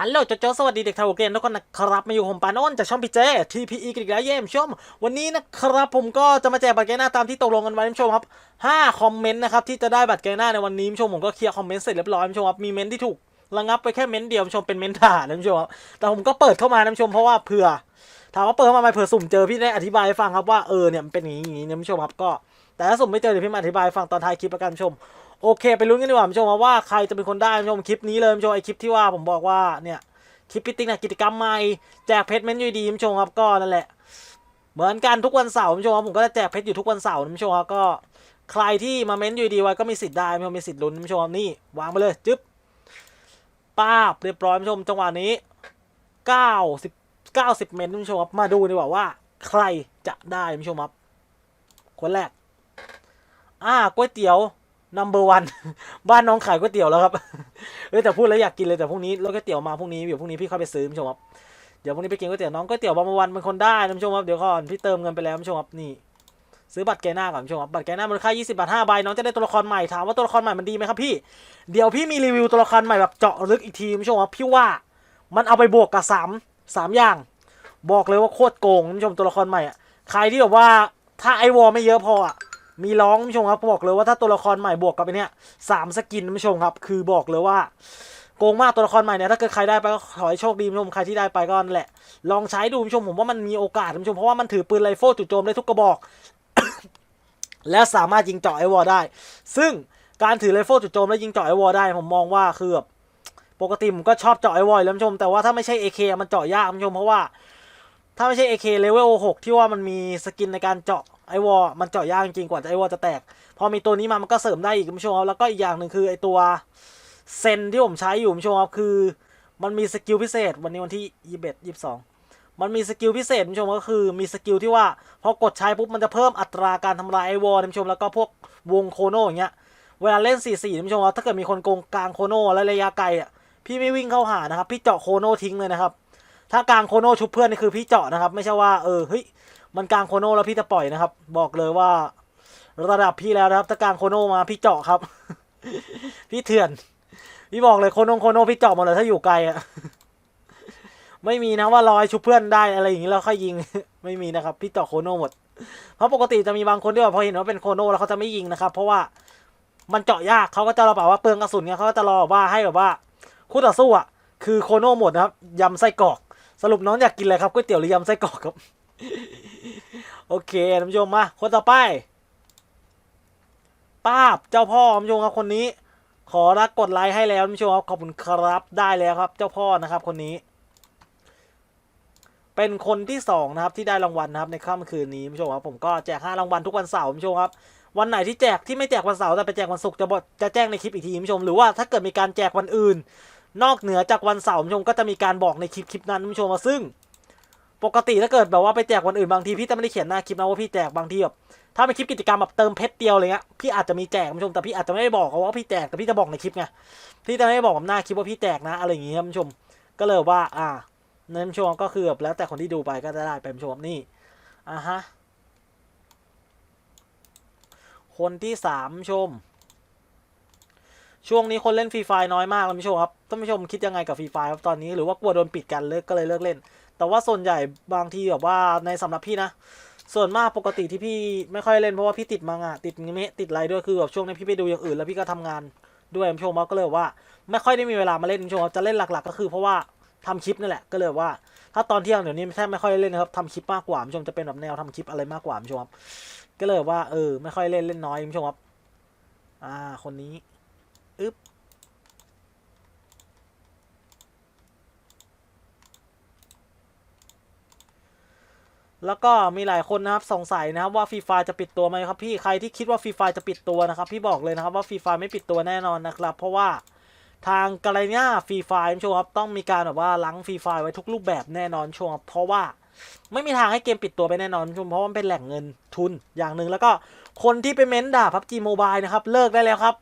ฮัลโหลโจโจสวัสดีเด็กทยโอเกนทุกคนนะครับมาอยู่ผมปานอ้นจากช่องพีเจ TPE กันอีกแล้วเยี่ยมชม วันนี้นะครับผมก็จะมาแจกบัตรเกหน้าตามที่ตกลงกันไว้ท่านผู้ชมครับ5คอมเมนต์นะครับที่จะได้บัตรเกหน้าในวันนี้ชมผมก็เคลียร์คอมเมนต์เสร็จเรียบร้อยชมครับมีเมนต์ที่ถูกระงับไปแค่เมนต์เดียวชมเป็นเมนต์ด่าท่านผู้ชมครับแต่ผมก็เปิดเข้ามาท่านผู้ชมเพราะว่าเผื่อถามว่าเปิดเข้ามาไหมเผื่อสุ่มเจอพี่ได้อธิบายให้ฟังครับว่าเออเนี่ยมันเป็นอย่างนี้นี้ท่านชมครับก็แต่ถ้าสุ่มไม่เจอเดี๋ยวพี่มาอธิบายฟังตอนท้ายคลิปประกันชม โอเค ไปลุ้นกันดีกว่าผู้ชมว่าใครจะเป็นคนได้ผู้ชมคลิปนี้เลยผู้ชมไอคลิปที่ว่าผมบอกว่าเนี่ยคลิปพิติ๊กนะกิจกรรมใหม่แจกเพชรเม้นยูดีคุณผู้ชมครับก็นั่นแหละ เหมือนกันทุกวันเสาร์คุณผู้ชมครับผมก็จะแจกเพชรอยู่ทุกวันเสาร์คุณผู้ชมครับก็ใครที่มาเม้นยูดีไว้ก็มีสิทธิ์ได้คุณผู้ชมมีสิทธิ์ลุ้นคุณผู้ชมครับนี่วางไปเลยจึ๊บป้าบเรียบร้อยคุณผู้ชมจังหวะนี้เก้าสิบเก้าสิบเมนคุณผู้ชมครับมาดูดีกว่าว่า ใครจะได้คุณผู้ชมครับคนแรกอ่าก๋วยเตี๋ยว number one บ้านน้องขายก๋วยเตี๋ยวแล้วครับเอ้แต่พูดแล้วอยากกินเลยแต่พรุ่งนี้รถก๋วยเตี๋ยวมาพรุ่งนี้เดี๋ยวพรุ่งนี้พี่เข้าไปซื้อคุณผู้ชมครับเดี๋ยวพรุ่งนี้ไปกินก๋วยเตี๋ยวน้องก๋วยเตี๋ยวบางวันเป็นคนได้นะผู้ชมครับเดี๋ยวก่อนพี่เติมเงินไปแล้วคุณผู้ชมครับนี่ ซื้อบัตรแกหน้าก่อนผู้ชมครับบัตรแกหน้ามูลค่า20บาท5ใบน้องจะได้ตัวละครใหม่ถามว่าตัวละครใหม่มันดีไหมครับพี่เดี๋ยวพี่มีรีวิวตัวละครใหม่แบบเจาะลึกอีกทีคุณผู้ชมครับพี่ว่ามันเอาไปบวกกับสามสามอย่าง บอกเลยว่าโคตรโกงผู้ชมตัวละครใหม่อะใครที่แบบว่าถ้าไอวอลไม่เยอะพออะ มีร้องผู้ชมครับบอกเลยว่าถ้าตัวละครใหม่บวกกับไอเนี้ยสามสกินผู้ชมครับ คือบอกเลยว่าโกงมากตัวละครใหม่เนี่ยถ้าเกิดใครได้ไปก็ขอให้โชคดีผู้ชมใครที่ได้ไปก็นั่นแหละ ลองใช้ดูผู้ชมผมว่ามันมีโอกาสผู้ชมเพราะว่ามันถือปืนไรเฟิลจู่โจมได้ทุกกระบอก และสามารถยิงเจาะไอวอลได้ ซึ่งการถือไรเฟิลจู่โจมและยิงเจาะไอวอลได้ ผมมองว่าคือแบบปกติผมก็ชอบเจาะไอวอลแล้วผู้ชมแต่ว่าถ้าไม่ใช่ AK มันเจาะยากผู้ชมเพราะว่าถ้าไม่ใช่ AK level 6ที่ว่ามันมีสกินในการเจาะ ไอวอมันเจาะยากจริงๆกว่าจะไอวอจะแตก พอมีตัวนี้มามันก็เสริมได้อีกคุณผู้ชมครับแล้วก็อีกอย่างหนึ่งคือไอตัวเซนที่ผมใช้อยู่คุณผู้ชมครับคือ มันมีสกิลพิเศษ วันนี้วันที่ยี่สิบเอ็ดยี่สิบสองมันมีสกิลพิเศษคุณผู้ชมก็คือมีสกิลที่ว่าพอกดใช้ปุ๊บมันจะเพิ่มอัตราการทำลายไอวอลคุณผู้ชมแล้วก็พวกวงโคโนอย่างเงี้ยเวลาเล่น4 4คุณผู้ชมครับถ้าเกิดมีคนโกงกลางโคโนและระยะไกลอะพี่ไม่วิ่งเข้าหานะครับ พี่เจาะโคโนทิ้งเลยนะครับถ้ากลางโคโนชุบเพื่อนนี่คือพี่เจาะนะครับ ไม่ใช่ว่าเออเฮ้ย มันกลางโคโน่แล้วพี่จะปล่อยนะครับ บอกเลยว่า ระดับพี่แล้วนะครับถ้ากลางโคโน่มาพี่เจาะครับ พี่เถื่อน พี่บอกเลยโคโน่โคโน่พี่เจาะหมดเลยถ้าอยู่ไกลอะไม่มีนะว่าลอยชุบเพื่อนได้อะไรอย่างนี้แล้วค่อยยิง ไม่มีนะครับ พี่เจาะโคโน่หมด เพราะปกติจะมีบางคนที่แบบพอเห็นว่าเป็นโคโน่แล้วเขาจะไม่ยิงนะครับ เพราะว่ามันเจาะยากเขาก็จะรอแบบว่าเปลืองกระสุนเนี่ยเขาก็จะรอว่าให้แบบว่าคู่ต่อสู้อะคือโคโน่หมดนะครับยำไส้กรอก สรุปน้องอยากกินอะไรครับก๋วยเตี๋ยวหรือยำไส้กรอกครับ โอเคท่านผู้ชมมาคนต่อไปป้าบเจ้าพ่อท่านผู้ชมครับคนนี้ ขอรักกดไลค์ให้แล้วท่านผู้ชมครับขอบคุณครับได้แล้วครับ เจ้าพ่อนะครับคนนี้ เป็นคนที่สองนะครับที่ได้รางวัลนะครับในค่ำคืนนี้ท่านผู้ชมครับผมก็แจกห้ารางวัลทุกวันเสาร์ท่านผู้ชมครับวันไหนที่แจกที่ไม่แจกวันเสาร์แต่ไปแจกวันศุกร์จะบอกจะแจ้งในคลิปอีกทีท่านผู้ชมหรือว่าถ้าเกิดมีการแจกวันอื่น นอกเหนือจากวันเสาร์ท่านผู้ชมก็จะมีการบอกในคลิปคลิปนั้นท่านผู้ชมว่าซึ่ง ปกติถ้าเกิดแบบว่าไปแจกวันอื่นบางทีพี่จะไม่ได้เขียนหน้าคลิปนะว่าพี่แจกบางทีแบบถ้าเป็นคลิปกิจกรรมแบบเติมเพชรเดียวอะไรเงี้ยพี่อาจจะมีแจกผู้ชมแต่พี่อาจจะไม่ได้บอกเขาว่าพี่แจกแต่พี่จะบอกในคลิปไงพี่จะไม่ได้บอกแบบหน้าคลิปว่าพี่แจกนะอะไรอย่างงี้ท่านผู้ชมก็เลยว่า อ่าท่นผู้ชมก็คือแบบแล้วแต่คนที่ดูไปก็จะได้ไปผู้ชมนี่อ่าฮะคนที่สามชม ช่วงนี้คนเล่นฟรีไฟน้อยมากท่านผู้ชมครับท่านผู้ชมคิดยังไงกับฟรีไฟครับตอนนี้หรือว่ากลัวโดนปิดกันเลิกก็เลยเลิกเล่น แต่ว่าส่วนใหญ่บางทีแบบว่าในสำหรับพี่นะ ส่วนมากปกติที่พี่ไม่ค่อยเล่นเพราะว่าพี่ติดมังงะติดเมะติดอะไรด้วยคือแบบช่วงนี้พี่ไปดูอย่างอื่น แล้วพี่ก็ทำงานด้วยท่านผู้ชมครับก็เลยว่า ไม่ค่อยได้มีเวลามาเล่นท่านผู้ชมครับจะเล่นหลัก ๆ ก็คือเพราะว่าทำคลิปนั่นแหละก็เลยว่า ถ้าตอนเที่ยงเดี๋ยวนี้แทบไม่ค่อยเล่นนะครับทำคลิปมากกว่าท่านผู้ชมจะเป็นแบบแนวทำคลิปอะไรมากกว่าท่านผู้ชมครับก็เลยว่าเออไม่ค่อยเล่นเล่นน้อยผู้ชมครับอ่าคนนี้อึ๊บ แล้วก็มีหลายคนนะครับสงสัยนะครับว่าฟรีไฟจะปิดตัวไหมครับพี่ใครที่คิดว่าฟรีไฟจะปิดตัวนะครับพี่บอกเลยนะครับว่าฟรีไฟไม่ปิดตัวแน่นอนนะครับ เพราะว่าทางกาลย่าฟรีไฟคุณผู้ชมครับต้องมีการแบบว่าล้างฟรีไฟไว้ทุกรูปแบบแน่นอนช่วงครับเพราะว่าไม่มีทางให้เกมปิดตัวไปแน่นอนคุณผู้ชมเพราะว่ามันเป็นแหล่งเงินทุนอย่างหนึ่งแล้วก็คนที่ไปเม้นด่าพับจีโมบายนะครับเลิกได้แล้วครับ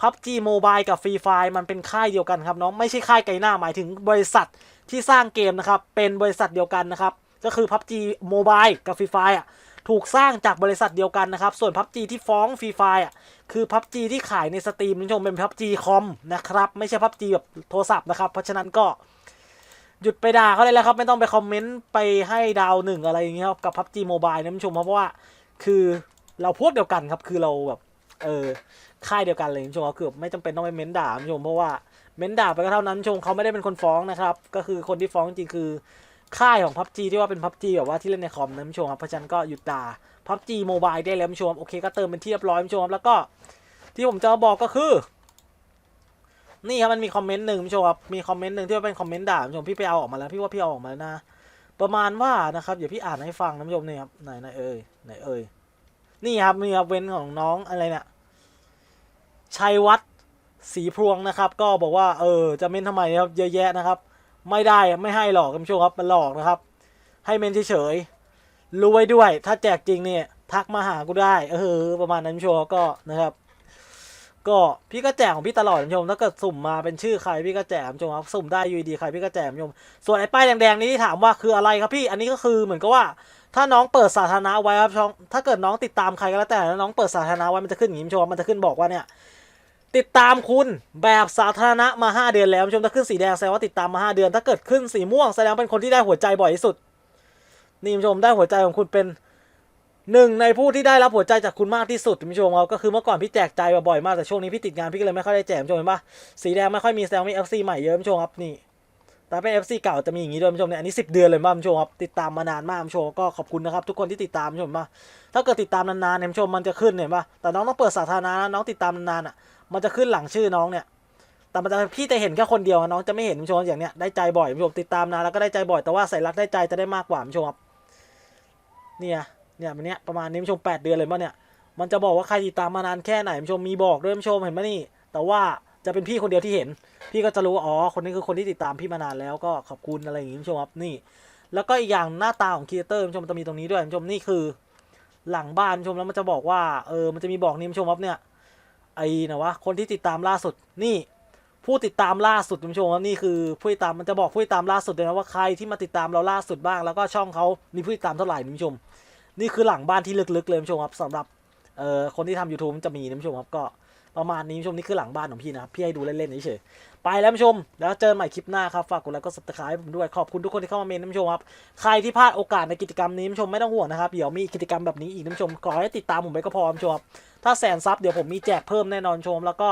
พับจีโมบายกับฟรีไฟมันเป็นค่ายเดียวกันครับน้องไม่ใช่ค่ายไกลหน้าหมายถึงบริษัทที่สร้างเกมนะครับเป็นบริษัทเดียวกันนะครับ ก็คือพับจีโมบายกับฟรีไฟอะถูกสร้างจากบริษัทเดียวกันนะครับ ส่วนพับจีที่ฟ้องฟรีไฟอะคือพับจีที่ขายในสตรีมคุณผู้ชมเป็นพับจีคอมนะครับ ไม่ใช่พับจีแบบโทรศัพท์นะครับ เพราะฉะนั้นก็หยุดไปด่าเขาเลยแล้วครับ ไม่ต้องไปคอมเมนต์ไปให้ดาวหนึ่งอะไรอย่างเงี้ยครับกับพับจีโมบายนะท่านผู้ชมเพราะว่าคือเราพวกเดียวกันครับ คือเราแบบเออค่ายเดียวกันเลยท่านผู้ชมครับคือไม่จำเป็นต้องไปเม้นด่าท่านผู้ชมเพราะว่าเม้นด่าไปก็เท่านั้นผู้ชมเขาไม่ได้เป็นคนฟ้องนะครับ ก็คือคนที่ฟ้องจริงคือ ค่ายของพับจีที่ว่าเป็นพับจีแบบว่าที่เล่นในคอมนะท่านผู้ชมครับเพราะฉะนั้นก็หยุดด่าพับจีโมบายได้แล้วท่านผู้ชมโอเคก็เติมเป็นที่เรียบร้อยท่านผู้ชมแล้วก็ที่ผมจะบอกก็คือ นี่ครับมันมีคอมเมนต์หนึ่งคุณผู้ชมครับมีคอมเมนต์หนึ่งที่ว่าเป็นคอมเมนต์ด่าคุณผู้ชมพี่ไปเอาออกมาแล้วพี่ว่าพี่เอาออกมาแล้วนะ ประมาณว่านะครับเดี๋ยวพี่อ่านให้ฟังนะคุณผู้ชมนี่ครับไหนไหนเอ่ยไหนเอ่ยนี่ครับนี่ครับเว้นของน้องอะไรเนี่ยชัยวัฒน์ศรีพวงนะครับ ก็บอกว่าเออจะเม้นทำไมครับเยอะแยะนะครับ ไม่ได้ไม่ให้หรอกคุณผู้ชมครับมันหลอกนะครับ ให้เมนเฉยๆรู้ไว้ด้วย ถ้าแจกจริงเนี่ย ทักมาหากูได้ เออ ประมาณนั้นคุณผู้ชมก็นะครับ ก็พี่ก็แจกของพี่ตลอดคุณผู้ชมถ้าเกิดสุ่มมาเป็นชื่อใครพี่ก็แจกคุณผู้ชมครับสุ่มได้ยูดีใครพี่ก็แจกคุณผู้ชมส่วนไอ้ป้ายแดงๆนี้ที่ถามว่าคืออะไรครับพี่อันนี้ก็คือเหมือนกับว่าถ้าน้องเปิดสาธารณะไว้ครับช่องถ้าเกิดน้องติดตามใครก็แล้วแต่แล้วน้องเปิดสาธารณะไว้มันจะขึ้นอย่างนี้ชมมันจะขึ้นบอกว่าเนี่ย ติดตามคุณแบบสาธารณะมา 5 เดือนแล้วชมถ้าขึ้นสีแดงแสดงว่าติดตามมา 5 เดือน ถ้าเกิดขึ้นสีม่วงแสดงว่าเป็นคนที่ได้หัวใจบ่อยที่สุด นี่ชมได้หัวใจของคุณเป็นหนึ่งในผู้ที่ได้รับหัวใจจากคุณมากที่สุดคุณผู้ชมครับก็คือเมื่อก่อนพี่แจกใจบ่อยมากแต่ช่วงนี้พี่ติดงานพี่ก็เลยไม่ค่อยได้แจกคุณผู้ชมเห็นปะสีแดงไม่ค่อยมีแสดงว่ามี FC ใหม่เยอะคุณผู้ชมครับนี่แต่เป็น FC เก่าจะมีอย่างนี้ด้วยคุณผู้ชมเนี่ยอันนี้ 10 เดือนเลยมั้งคุณผู้ชมครับติดตามมานานมากคุณผู้ชมก็ขอบคุณนะครับทุกคนที่ติดตามคุณผู้ชมมาถ้าเกิดติดตามนานๆเนี่ยคุณผู้ชมมันจะขึ้นเห็นปะแต่น้องต้องเปิดสาธารณะน้องติดตามนานๆอะ มันจะขึ้นหลังชื่อน้องเนี่ยแต่มันจะพี่จะเห็นแค่คนเดียวน้องจะไม่เห็นผู้ชมอย่างเนี้ยได้ใจบ่อยผู้ชมติดตามนานแล้วก็ได้ใจบ่อยแต่ว่าใส่รักได้ใจจะได้มากกว่าผู้ชมครับเนี่ยเนี่ยมันเนี้ยประมาณนี้ผู้ชมแปดเดือนเลยมั้งเนี่ยมันจะบอกว่าใครติดตามมานานแค่ไหนผู้ชมมีบอกด้วยผู้ชมเห็นไหมนี่ แต่ว่าจะเป็นพี่คนเดียวที่เห็น พี่ก็จะรู้ว่าอ๋อคนนี้คือคนที่ติดตามพี่มานานแล้วก็ขอบคุณอะไรอย่างงี้ผู้ชมครับนี่ แล้วก็อีกอย่างหน้าตาของครีเอเตอร์ผู้ชมจะมีตรงนี้ด้วยผู้ชมนี่คือ หลังบ้านผู้ชมแล้วมันจะบอกว่าเออมันจะมีบอกนี่ผู้ชมครับเนี่ย ไอ้นะวะคนที่ติดตามล่าสุดนี่ ผู้ติดตามล่าสุดคุณผู้ชมนี่คือผู้ติดตามมันจะบอกผู้ติดตามล่าสุดเลยนะว่าใครที่มาติดตามเราล่าสุดบ้าง แล้วก็ช่องเขามีผู้ติดตามเท่าไหร่คุณผู้ชม นี่คือหลังบ้านที่ลึกๆเลยคุณผู้ชมครับสำหรับเอ่อคนที่ทำ YouTube จะมีนะคุณผู้ชมครับก็ ประมาณนี้ผู้ชมนี่คือหลังบ้านของพี่นะครับพี่ให้ดูเล่นๆเฉยๆไปแล้วคุณผู้ชม แล้วเจอกันใหม่คลิปหน้าครับฝากกดไลค์กด subscribe ให้ผมด้วยขอบคุณทุกคนที่เข้ามาเมนต์นะผู้ชมครับใครที่พลาดโอกาสในกิจกรรมนี้คุณผู้ชมไม่ต้องห่วงนะครับเดี๋ยวมีกิจกรรมแบบนี้อีกนะคุณผู้ชมขอให้ติดตามผมไปก็พอคุณผู้ชมครับถ้าแสนซับเดี๋ยวผมมีแจกเพิ่มแน่นอนชม แล้วก็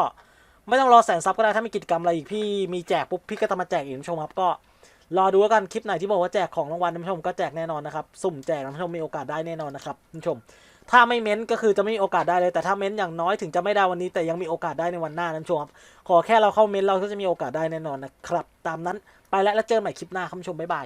ไม่ต้องรอแสนซับก็ได้ถ้ามีกิจกรรมอะไรอีกพี่มีแจกปุ๊บพี่ก็จะมาแจกอีกคุณผู้ชมครับก็รอดูกันคลิปไหนที่บอกว่าแจกของรางวัลคุณผู้ชมก็แจกแน่นอนนะครับสุ่มแจกคุณผู้ชมมีโอกาสได้แน่นอนนะครับคุณผู้ชม ถ้าไม่เม้นก็คือจะไม่มีโอกาสได้เลย แต่ถ้าเม้นอย่างน้อยถึงจะไม่ได้วันนี้ แต่ยังมีโอกาสได้ในวันหน้านั้นชมครับขอแค่เราเข้าเม้นเราก็จะมีโอกาสได้แน่นอนนะครับ ตามนั้นไปแล้วแล้วเจอกันใหม่คลิปหน้าคุณชมบ๊ายบาย